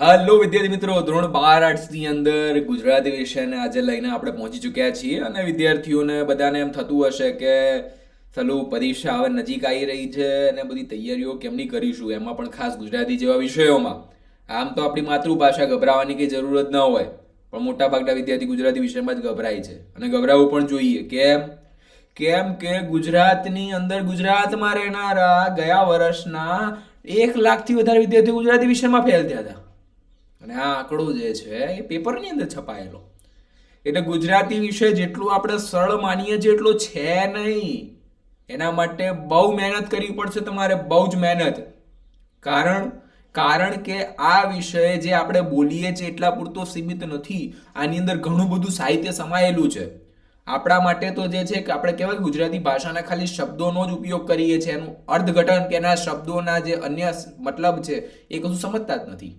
Hello વિદ્યાર્થી મિત્રો, ધોરણ બાર આર્ટ્સની અંદર ગુજરાતી વિષયને આજે લઈને આપણે પહોંચી ચૂક્યા છીએ અને વિદ્યાર્થીઓને બધાને એમ થતું હશે કે ચલો પરીક્ષા હવે નજીક આવી રહી છે અને બધી તૈયારીઓ કેમની કરીશું? એમાં પણ ખાસ ગુજરાતી જેવા વિષયોમાં. આમ તો આપણી માતૃભાષા ગભરાવાની કંઈ જરૂર જ ન હોય, પણ મોટાભાગના વિદ્યાર્થી ગુજરાતી વિષયમાં જ ગભરાય છે. અને ગભરાવું પણ જોઈએ. કેમ? કેમ કે ગુજરાતની અંદર ગુજરાતમાં રહેનારા ગયા વર્ષના એક લાખથી વધારે વિદ્યાર્થીઓ ગુજરાતી વિષયમાં ફેલ થયા હતા. અને આ આંકડો જે છે એ પેપરની અંદર છપાયેલો. એટલે ગુજરાતી વિષય જેટલું આપણે સરળ માનીએ છીએ એટલો છે નહીં. એના માટે બહુ મહેનત કરવી પડશે તમારે, બહુ જ મહેનત. કારણ કારણ કે આ વિષય જે આપણે બોલીએ છીએ એટલા પૂરતો સીમિત નથી. આની અંદર ઘણું બધું સાહિત્ય સમાયેલું છે. આપણા માટે તો જે છે કે આપણે કહેવાય ગુજરાતી ભાષાના ખાલી શબ્દોનો જ ઉપયોગ કરીએ છીએ. એનું અર્થઘટન કે એના શબ્દોના જે અન્ય મતલબ છે એ કશું સમજતા જ નથી.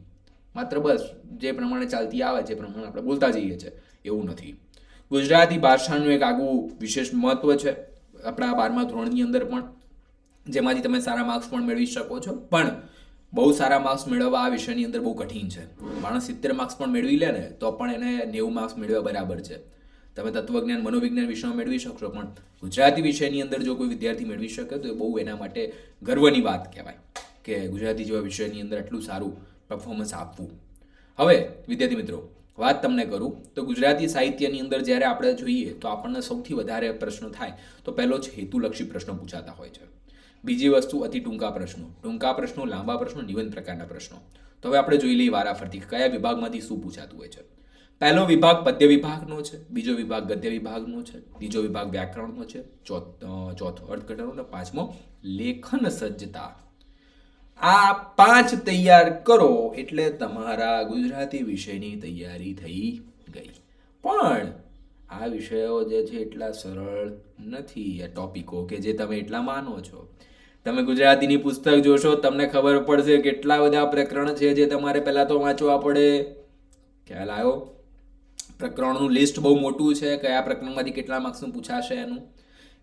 માત્ર બસ, જે પ્રમાણે ચાલતી આવે, જે પ્રમાણે આપણે બોલતા જઈએ છીએ, એવું નથી. ગુજરાતી ભાષાનું એક આગવું વિશેષ મહત્વ છે, આપણા બારમા ધોરણની અંદર પણ, જેમાંથી તમે સારા માર્ક્સ પણ મેળવી શકો છો. પણ, બહુ સારા માર્ક્સ મેળવવા આ વિષયની અંદર બહુ કઠિન છે. માણસ સિત્તેર માર્ક્સ પણ મેળવી લે ને, તો પણ એને નેવું માર્ક્સ મેળવ્યા બરાબર છે. તમે તત્વજ્ઞાન, મનોવિજ્ઞાન વિષયમાં મેળવી શકશો, પણ ગુજરાતી વિષયની અંદર જો કોઈ વિદ્યાર્થી મેળવી શકે, તો એ બહુ એના માટે ગર્વની વાત કહેવાય, કે ગુજરાતી જેવા વિષયની અંદર આટલું સારું પરફોર્મન્સ આપવું. હવે, વિદ્યાર્થી મિત્રો, વાત તમને કરું, તો ગુજરાતી સાહિત્યની અંદર જ્યારે આપણે જોઈએ, તો આપણને સૌથી વધારે પ્રશ્ન થાય, તો પહેલો જ હેતુલક્ષી પ્રશ્નો પૂછાતા હોય છે. બીજી વસ્તુ, અતિ ટૂંકા પ્રશ્નો. ટૂંકા પ્રશ્નો, લાંબા પ્રશ્નો નિબંધ પ્રકારના પ્રશ્નો. તો હવે આપણે જોઈ લઈએ વારાફરતી કયા વિભાગમાંથી શું પૂછાતું હોય છે. પહેલો વિભાગ પદ્ય વિભાગનો છે, બીજો વિભાગ ગદ્ય વિભાગનો છે, ત્રીજો વિભાગ વ્યાકરણનો છે, ચોથ- ચોથો અર્થઘટનનો, પાંચમો લેખન સજ્જતા આ પાંચ તૈયાર કરો એટલે તમારા ગુજરાતી વિષયની તૈયારી થઈ ગઈ. પણ આ વિષયો જે છે એટલા સરળ નથી આ ટોપિકો કે જે તમે એટલા માનો છો. તમે ગુજરાતીની પુસ્તક જોશો, તમને ખબર પડશે કેટલા બધા પ્રકરણ છે જે તમારે પહેલાં તો વાંચવા પડે. ખ્યાલ આવ્યો? પ્રકરણનું લિસ્ટ બહુ મોટું છે, કયા પ્રકરણમાંથી કેટલા માર્ક્સનું પૂછાશે એનું?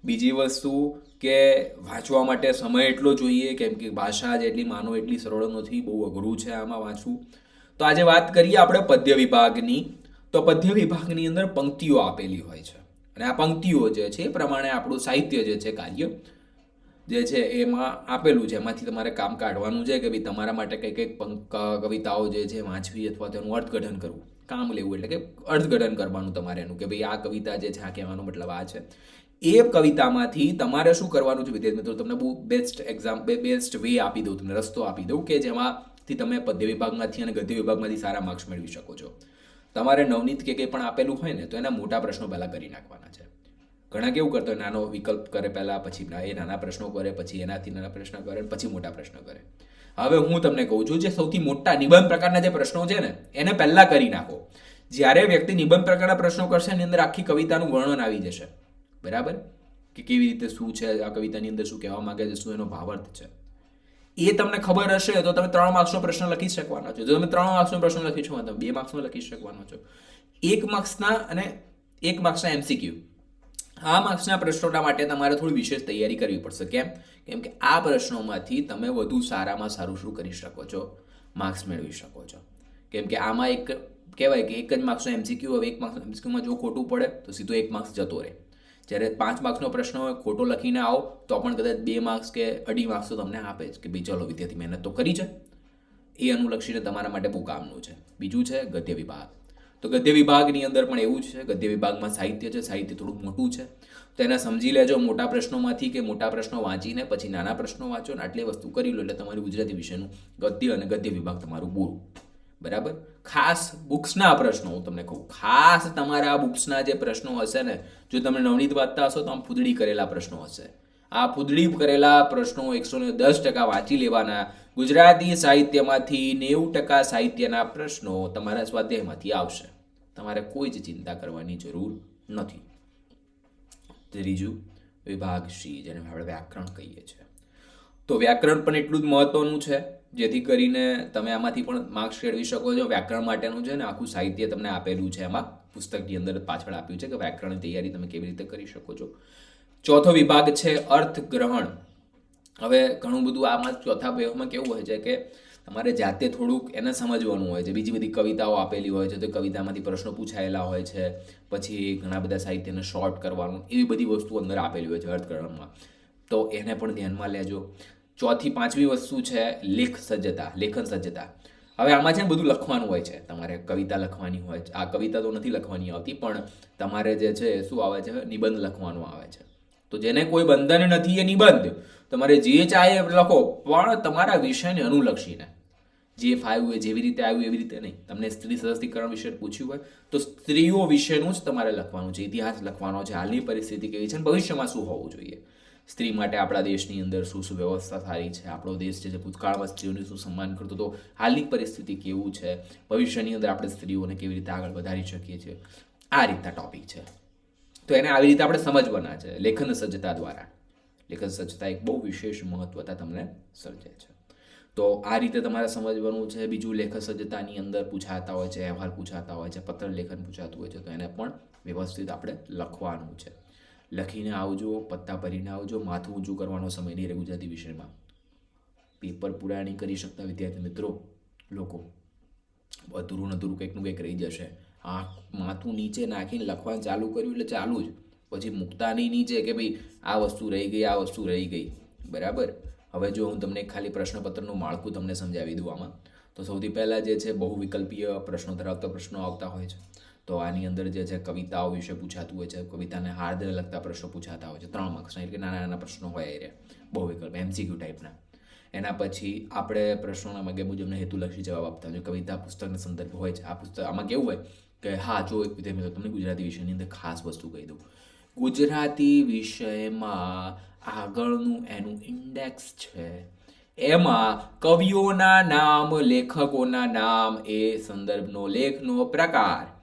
બીજી વસ્તુ કે વાંચવા માટે સમય એટલો જોઈએ, કેમ કે ભાષા જેટલી માનો એટલી સરળ નથી, બહુ અઘરું છે આમાં વાંચવું. તો આજે વાત કરીએ આપણે પદ્ય વિભાગની. તો પદ્ય વિભાગની અંદર પંક્તિઓ આપેલી હોય છે. અને આ પંક્તિઓ જે છે, એ પ્રમાણે આપણું સાહિત્ય જે છે, કાર્ય જે છે, એમાં આપેલું છે. એમાંથી તમારે કામ કાઢવાનું છે કે ભાઈ તમારા માટે કઈ કઈ પંક, કવિતાઓ જે છે, વાંચવી અથવા તેનું અર્થઘટન કરવું. કામ લેવું એટલે કે અર્થઘટન કરવાનું તમારે એનું, કે ભાઈ આ કવિતા જે છે, આ કહેવાનો મતલબ આ છે. એ કવિતામાંથી તમારે શું કરવાનું છે? વિદ્યાર્થી મિત્રો, તમને બહુ બેસ્ટ એક્ઝામ બેસ્ટ વે આપી દઉં, તમને રસ્તો આપી દઉં કે જેમાંથી તમે પદ્ય વિભાગમાંથી અને ગદ્ય વિભાગમાંથી સારા માર્ક્સ મેળવી શકો છો. તમારે નવનીત કે કંઈ પણ આપેલું હોય ને, તો એના મોટા પ્રશ્નો પહેલાં કરી નાખવાના છે. ઘણા કેવું કરતો હોય, નાનો વિકલ્પ કરે પહેલાં, પછી એ નાના પ્રશ્નો કરે, પછી એનાથી નાના પ્રશ્ન કરે પછી મોટા પ્રશ્ન કરે. હવે હું તમને કહું છું જે સૌથી મોટા નિબંધ પ્રકારના જે પ્રશ્નો છે ને, એને પહેલાં કરી નાખો. જ્યારે વ્યક્તિ નિબંધ પ્રકારના પ્રશ્નો કરશે, એની અંદર આખી કવિતાનું વર્ણન આવી જશે. બરાબર? કે કેવી રીતે શું છે? આ કવિતાની અંદર શું કહેવા માંગે છે? શું એનો ભાવાર્થ છે? એ તમને ખબર હશે તો તમે ત્રણ માર્ક્સનો પ્રશ્ન લખી શકવાના છો. જો તમે ત્રણ માર્ક્સનો પ્રશ્ન લખી શકો, તમે બે માર્ક્સનો લખી શકવાનો છો. એક માર્ક્સના અને એક માર્ક્સના એમસીક્યુ આ માર્ક્સના પ્રશ્નોના માટે તમારે થોડી વિશેષ તૈયારી કરવી પડશે. કેમ? કેમ કે આ પ્રશ્નોમાંથી તમે વધુ સારામાં સારું શું કરી શકો છો? માર્ક્સ મેળવી શકો છો. કેમ કે આમાં એક કહેવાય કે એક જ માર્ક્સનો એમસીક્યુ હવે એક માર્ક્સ એમસીક્યુમાં જો ખોટું પડે તો સીધો એક માર્ક્સ જતો રહે. જ્યારે પાંચ માર્ક્સનો પ્રશ્ન હોય, ખોટો લખીને આવો, તો પણ કદાચ બે માર્ક્સ કે અઢી માર્ક્સ તો તમને આપે જ કે ભાઈ ચલો વિદ્યાર્થી મહેનત તો કરી છે. એ અનુલક્ષીને તમારા માટે બહુ કામનું છે. બીજું છે ગદ્ય વિભાગ. તો ગદ્ય વિભાગની અંદર પણ એવું છે, ગદ્ય વિભાગમાં સાહિત્ય છે, સાહિત્ય થોડુંક મોટું છે. તો એને સમજી લેજો મોટા પ્રશ્નોમાંથી કે મોટા પ્રશ્નો વાંચીને પછી નાના પ્રશ્નો વાંચો ને આટલી વસ્તુ કરી લો એટલે તમારું ગુજરાતી વિષયનું ગદ્ય અને ગદ્ય વિભાગ તમારું પૂરું. બરાબર? ખાસ બુક્સના પ્રશ્નો હું તમને કહું. ખાસ તમારા બુક્સના જે પ્રશ્નો હશે ને, જો તમે નવનીત વાંચતા હશો તો આમ ફૂદડી કરેલા પ્રશ્નો હશે. આ ફૂદડી કરેલા પ્રશ્નો એકસો ને દસ ટકા વાંચી લેવાના. ગુજરાતી સાહિત્યમાંથી નેવું ટકા સાહિત્યના પ્રશ્નો તમારા સ્વાધ્યાયમાંથી આવશે. તમારે કોઈ જ ચિંતા કરવાની જરૂર નથી. ત્રીજું વિભાગ સી જેને આપણે વ્યાકરણ કહીએ છીએ. તો વ્યાકરણ પણ એટલું જ મહત્વનું છે. જેથી કરીને તમે આમાંથી પણ માર્ક્સ મેળવી શકો છો. વ્યાકરણ માટેનું છે ને આખું સાહિત્ય તમને આપેલું છે એમાં પુસ્તકની અંદર પાછળ આપ્યું છે કે વ્યાકરણની તૈયારી તમે કેવી રીતે કરી શકો છો. ચોથો વિભાગ છે અર્થગ્રહણ. હવે ઘણું બધું આમાં ચોથા વિભાગમાં કેવું હોય છે કે તમારે જાતે થોડુંક એને સમજવાનું હોય છે. બીજી બધી કવિતાઓ આપેલી હોય છે, તો કવિતામાંથી પ્રશ્નો પૂછાયેલા હોય છે, પછી ઘણા બધા સાહિત્યને શોર્ટ કરવાનું, એવી બધી વસ્તુ અંદર આપેલી હોય છે અર્થગ્રહણમાં. તો એને પણ ધ્યાનમાં લેજો. ચોથી પાંચમી વસ્તુ છે લેખ સજ્જતા, લેખન સજ્જતા. હવે આમાં છે ને બધું લખવાનું હોય છે. તમારે કવિતા લખવાની હોય છે. આ કવિતા તો નથી લખવાની આવતી, પણ તમારે જે છે એ શું આવે છે? નિબંધ લખવાનું આવે છે. તો જેને કોઈ બંધન નથી એ નિબંધ. તમારે જે ચાહે એ લખો, પણ તમારા વિષયને અનુલક્ષીને. જે ફાવ્યું હોય, જેવી રીતે આવ્યું એવી રીતે નહીં. તમને સ્ત્રી સશક્તિકરણ વિશે પૂછ્યું હોય, તો સ્ત્રીઓ વિશેનું જ તમારે લખવાનું છે. ઇતિહાસ લખવાનો છે. હાલની પરિસ્થિતિ કેવી છે ભવિષ્યમાં શું હોવું જોઈએ? સ્ત્રી માટે આપણા દેશની અંદર શું શું વ્યવસ્થા સારી છે? આપણો દેશ છે જે ભૂતકાળમાં સ્ત્રીઓને શું સન્માન કરતો તો હાલની પરિસ્થિતિ કેવું છે? ભવિષ્યની અંદર આપણે સ્ત્રીઓને કેવી રીતે આગળ વધારી શકીએ છીએ? આ રીતના ટોપિક છે. તો એને આવી રીતે આપણે સમજવાના છે, લેખન સજ્જતા દ્વારા. લેખન સજ્જતા એક બહુ વિશેષ મહત્વતા તમને સર્જે છે. તો આ રીતે તમારે સમજવાનું છે, બીજું લેખન સજ્જતાની અંદર પૂછાતા હોય છે, અહેવાલ પૂછાતા હોય છે, પત્ર લેખન પૂછાતું હોય છે, તો એને પણ વ્યવસ્થિત આપણે લખવાનું છે. લખીને આવજો, પત્તા ભરીને આવજો, માથું ઊંચું કરવાનો સમય નહીં રહે ગુજરાતી વિષયમાં. પેપર પૂરા નહીં કરી શકતા વિદ્યાર્થી મિત્રો લોકો. અધૂરું અધૂરું કંઈકનું કંઈક રહી જશે. આંખ, માથું નીચે નાખીને લખવાનું ચાલુ કર્યું એટલે ચાલુ જ. પછી મૂકતા નહીં નીચે કે ભાઈ આ વસ્તુ રહી ગઈ, આ વસ્તુ રહી ગઈ. બરાબર? હવે જો હું તમને ખાલી પ્રશ્નપત્રનું માળખું તમને સમજાવી દઉં આમાં. તો સૌથી પહેલાં જે છે બહુ વિકલ્પીય પ્રશ્નો ધરાવતા પ્રશ્નો આવતા હોય છે. તો આની અંદર જે છે, કવિતાઓ વિશે પૂછાતું હોય છે. કવિતાને હાર્દને લગતા પ્રશ્નો પૂછાતા હોય છે. ત્રણ માર્ક્સના એટલે નાના નાના પ્રશ્નો હોય એ બહુ વિકલ્પ. એમસીક્યુ ટાઈપના એના પછી આપણે પ્રશ્નોના માગે મુજબના હેતુલક્ષી જવાબ આપતા જો કવિતા પુસ્તકના સંદર્ભ હોય છે. આ પુસ્તક આમાં કેવું હોય કે, હા, જો એક વિદ્યાર્થી મિત્રો, તમને ગુજરાતી વિષયની અંદર ખાસ વસ્તુ કહી દઉં. ગુજરાતી વિષયમાં આગળનું એનું ઇન્ડેક્સ છે. એમાં કવિઓના નામ, લેખકોના નામ, એ સંદર્ભનો લેખનો પ્રકાર.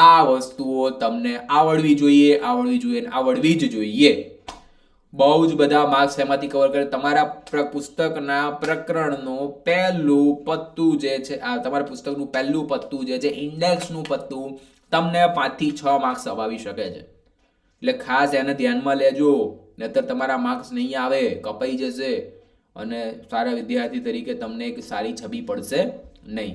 આ વસ્તુઓ તમને આવડવી જોઈએ આવડવી જોઈએ આવડવી જ જોઈએ. બહુ જ બધા માર્ક્સ એમાંથી કવર કરે. તમારા પુસ્તકના પ્રકરણનું પહેલું પત્તું જે છે, આ તમારા પુસ્તકનું પહેલું પત્તું જે છે, ઇન્ડેક્સનું પત્તું તમને પાંચથી છ માર્ક્સ અપાવી શકે છે. એટલે ખાસ એને ધ્યાનમાં લેજો. નહીતર તમારા માર્ક્સ નહીં આવે, કપાઈ જશે અને સારા વિદ્યાર્થી તરીકે તમને એક સારી છબી પડશે નહીં.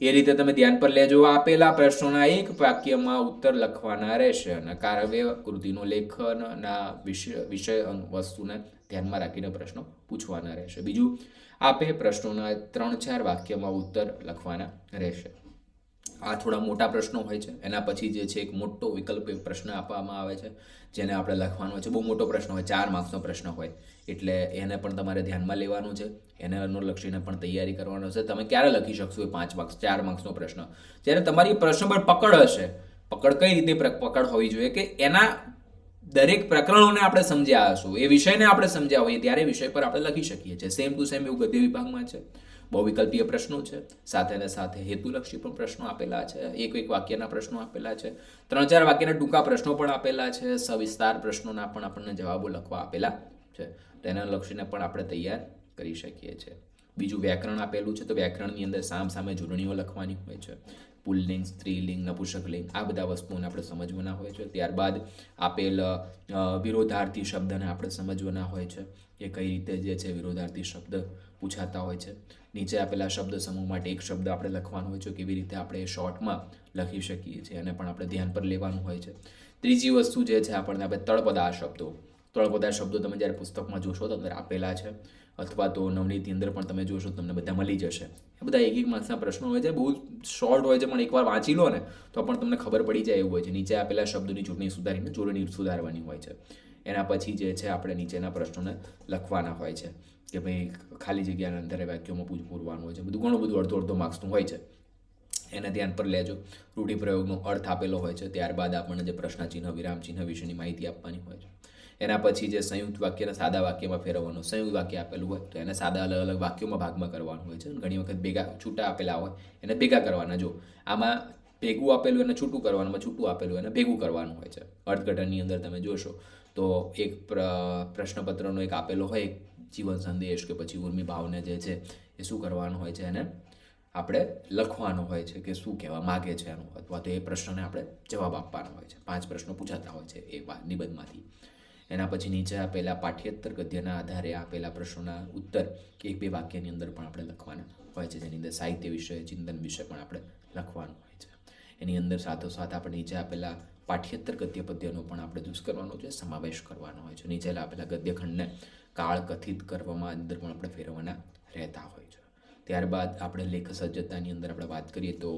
એ રીતે તમે ધ્યાન પર લેજો. આપેલા પ્રશ્નોના એક વાક્યમાં ઉત્તર લખવાના રહેશે અને કારવ્ય કૃતિનો લેખનના વિષય વિષય વસ્તુને ધ્યાનમાં રાખીને પ્રશ્નો પૂછવાના રહેશે. બીજું, આપે પ્રશ્નોના ત્રણ ચાર વાક્યમાં ઉત્તર લખવાના રહેશે. આ થોડા મોટા પ્રશ્નો હોય છે. એના પછી જે છે એક મોટો વિકલ્પ પ્રશ્ન આપવામાં આવે છે, જેને આપણે લખવાનો છે. બહુ મોટો પ્રશ્ન હોય, ચાર માર્ક્સનો પ્રશ્ન હોય. એટલે એને પણ તમારે ધ્યાનમાં લેવાનું છે. એને અનુલક્ષીને પણ તૈયારી કરવાનો છે. તમે ક્યારે લખી શકશો એ પાંચ માર્ક્સ, ચાર માર્ક્સનો પ્રશ્ન? જ્યારે તમારી પ્રશ્ન પર પકડ હશે, પકડ કઈ રીતે પકડ હોવી જોઈએ કે એના દરેક પ્રકરણોને આપણે સમજ્યા હશું? એ વિષયને આપણે સમજ્યા હોઈએ, ત્યારે વિષય પર આપણે લખી શકીએ છીએ. સેમ ટુ સેમ એવું ગદ્ય વિભાગમાં છે. બહુવિકલ્પીય પ્રશ્નો છે. સાથે ને સાથે હેતુલક્ષી પણ પ્રશ્નો આપેલા છે. એક એક વાક્યના પ્રશ્નો આપેલા છે. ત્રણ ચાર વાક્યના ટૂંકા પ્રશ્નો પણ આપેલા છે. સવિસ્તાર પ્રશ્નોના પણ આપણને જવાબો લખવા આપેલા છે. તેના લક્ષીને પણ આપણે તૈયાર કરી શકીએ છીએ બીજું વ્યાકરણ આપેલું છે તો વ્યાકરણની અંદર સામ સામે જોડણીઓ લખવાની હોય છે. પુલ્લિંગ, સ્ત્રીલિંગ નપુષકલિંગ આ બધા વસ્તુઓને આપણે સમજવાના હોય છે. ત્યારબાદ આપેલ વિરોધાર્થી શબ્દને આપણે સમજવાના હોય છે કે કઈ રીતે જે છે વિરોધાર્થી શબ્દ પૂછાતા હોય છે. નીચે આપેલા શબ્દ સમૂહ માટે એક શબ્દ આપણે લખવાનો હોય છે કેવી રીતે આપણે શોર્ટમાં લખી શકીએ છીએ અને પણ આપણે ધ્યાન પર લેવાનું હોય છે. ત્રીજી વસ્તુ જે છે, આપણને આપણે તળપદા શબ્દો. તળપદા શબ્દો તમે જ્યારે પુસ્તકમાં જોશો, તો અંદર આપેલા છે. અથવા તો નવનીતની અંદર પણ તમે જોશો તમને બધા મળી જશે. એ બધા એક એક માર્ક્સના પ્રશ્નો હોય છે, બહુ શોર્ટ હોય છે, પણ એકવાર વાંચી લો ને, તો પણ તમને ખબર પડી જાય એવું હોય છે. નીચે આપેલા શબ્દોની ચૂંટણી સુધારીને જોડણી સુધારવાની હોય છે. એના પછી જે છે, આપણે નીચેના પ્રશ્નોને લખવાના હોય છે. કે ભાઈ ખાલી જગ્યાના અંતરે વાક્યોમાં પૂછ, પૂરવાનું હોય છે. બધું ઘણું બધું અડધો અડધો માર્ક્સનું હોય છે. એને ધ્યાન પર લેજો. રૂઢિપ્રયોગનો અર્થ આપેલો હોય છે. ત્યારબાદ આપણને જે પ્રશ્નચિહ્ન વિરામચિહ્ન વિરામ ચિહ્ન વિશેની માહિતી આપવાની હોય છે. એના પછી જે સંયુક્ત વાક્યને સાદા વાક્યમાં ફેરવવાનું, સંયુક્ત વાક્ય આપેલું હોય, તો એને સાદા અલગ અલગ વાક્યોમાં ભાગમાં કરવાનું હોય છે. ઘણી વખત ભેગા, છૂટા આપેલા હોય, એને ભેગા કરવાના. જો આમાં ભેગું આપેલું એને છૂટું કરવાનું છૂટું આપેલું એને ભેગું કરવાનું હોય છે. અર્થઘટનની અંદર તમે જોશો, તો એક પ્ર- પ્રશ્નપત્રનો એક આપેલો હોય જીવન સંદેશ કે પછી ઉર્મી ભાવને જે છે એ શું કરવાનું હોય છે એને આપણે લખવાનું હોય છે કે શું કહેવા માગે છે એનું, અથવા તો એ પ્રશ્નને આપણે જવાબ આપવાનો હોય છે. પાંચ પ્રશ્નો પૂછાતા હોય છે એ નિબંધમાંથી. એના પછી નીચે આપેલા પાઠ્યેતર ગદ્યના આધારે આપેલા પ્રશ્નોના ઉત્તર એક બે વાક્યની અંદર પણ આપણે લખવાના હોય છે. જેની અંદર સાહિત્ય વિષય ચિંતન વિષય પણ આપણે લખવાનું હોય છે. એની અંદર સાથોસાથ આપણે નીચે આપેલા પાઠ્યેતર ગદ્ય પદ્યનો પણ આપણે ચૂઝ કરવાનો છે સમાવેશ કરવાનો હોય છે. નીચે આપેલા ગદ્યખંડને કાળ કથિત કરવામાં અંદર પણ આપણે ફેરવવાના રહેતા હોય છે. ત્યારબાદ આપણે લેખ સજ્જતાની અંદર આપણે વાત કરીએ તો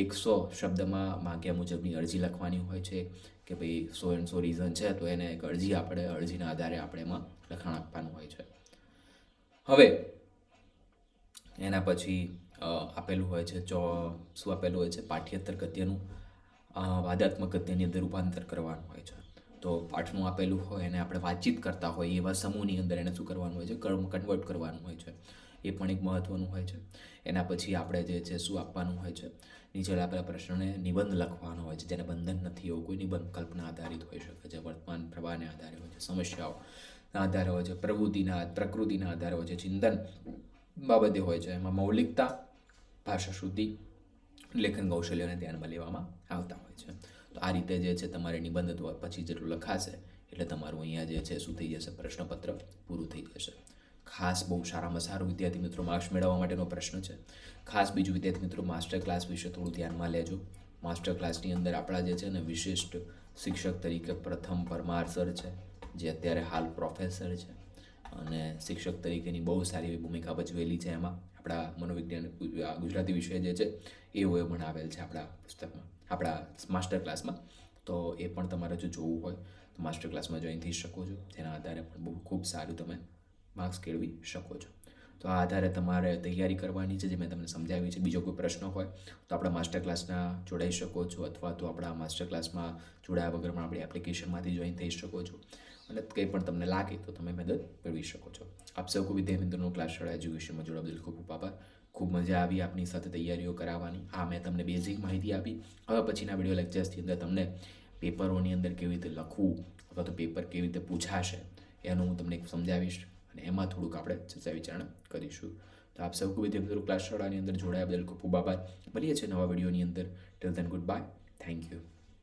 એકસો શબ્દમાં માગ્યા મુજબની અરજી લખવાની હોય છે કે ભાઈ સો એન્ડ સો રીઝન છે, તો એને એક અરજી આપણે, અરજીના આધારે આપણે એમાં લખાણ આપવાનું હોય છે. હવે એના પછી આપેલું હોય છે, ચો, શું આપેલું હોય છે, પાઠ્યેતર ગદ્યનું વાદાત્મક ગદ્યની અંદર રૂપાંતર કરવાનું હોય છે. તો પાઠનું આપેલું હોય એને આપણે વાતચીત કરતા હોય એવા સમૂહની અંદર એને શું કરવાનું હોય છે? કન્વર્ટ કરવાનું હોય છે. એ પણ એક મહત્ત્વનું હોય છે. એના પછી આપણે જે છે, શું આપવાનું હોય છે? નીચે આપેલા પ્રશ્નને નિબંધ લખવાનો હોય છે, જેને બંધન નથી એવું, કોઈ નિબંધ કલ્પના આધારિત હોઈ શકે છે, વર્તમાન પ્રવાહને આધારે હોય છે, સમસ્યાઓ આધારે હોય છે, પ્રવૃત્તિના પ્રકૃતિના આધારે હોય છે, ચિંતન બાબતે હોય છે. એમાં મૌલિકતા, ભાષા શુદ્ધિ, લેખન કૌશલ્યને ધ્યાનમાં લેવામાં આવતા હોય છે. તો આ રીતે જે છે તમારે નિબંધ પછી જેટલું લખાશે, એટલે તમારું અહીંયા જે છે શું થઈ જશે? પ્રશ્નપત્ર પૂરું થઈ જશે. ખાસ બહુ સારામાં સારું વિદ્યાર્થી મિત્રો માર્ક્સ મેળવવા માટેનો પ્રશ્ન છે. ખાસ બીજું વિદ્યાર્થી મિત્રો માસ્ટર ક્લાસ વિશે થોડું ધ્યાનમાં લેજો. માસ્ટર ક્લાસની અંદર આપણા જે છે ને વિશિષ્ટ શિક્ષક તરીકે પ્રથમ પરમાર સર છે, જે અત્યારે હાલ પ્રોફેસર છે. અને શિક્ષક તરીકેની બહુ સારી એવી ભૂમિકા ભજવેલી છે એમાં. આપણા મનોવિજ્ઞાન ગુજરાતી વિષય જે છે, એ ભણાવેલ છે આપણા પુસ્તકમાં. આપણા માસ્ટર ક્લાસમાં, તો એ પણ તમારે જો જોવું હોય, તો માસ્ટર ક્લાસમાં જોઈન થઈ શકો છો. જેના આધારે પણ બહુ ખૂબ સારું તમે માર્ક્સ કેળવી શકો છો. તો આ આધારે તમારે તૈયારી કરવાની છે, જે મેં તમને સમજાવી છે. બીજો કોઈ પ્રશ્ન હોય, તો આપણા માસ્ટર ક્લાસના જોડાઈ શકો છો, અથવા તો આપણા માસ્ટર ક્લાસમાં જોડાયા વગર પણ આપણી એપ્લિકેશનમાંથી જોઈન થઈ શકો છો. અને કંઈ પણ તમને લાગે, તો તમે મદદ મેળવી શકો છો. આપ સૌ કોઈ વિદ્યાર્થી મિત્રોનો ક્લાસ શાળા એજ્યુકેશનમાં જોડાવા બદલ ખૂબ ખૂબ આભાર. ખૂબ મજા આવી આપની સાથે તૈયારીઓ કરાવવાની. આ મેં તમને બેઝિક માહિતી આપી. હવે પછીના વીડિયો લેક્ચર્સની અંદર તમને પેપરોની અંદર કેવી રીતે લખવું અથવા તો પેપર કેવી રીતે પૂછાશે એનું હું તમને સમજાવીશ અને એમાં થોડુંક આપણે ચર્ચા વિચારણા કરીશું. તો આપ સૌ વિદ્યાર્થી મિત્રો ક્લાસ શાળાની અંદર જોડાયા બદલ ખૂબ ખૂબ આભાર. મળીએ છીએ નવા વિડીયોની અંદર. Till then good bye thank you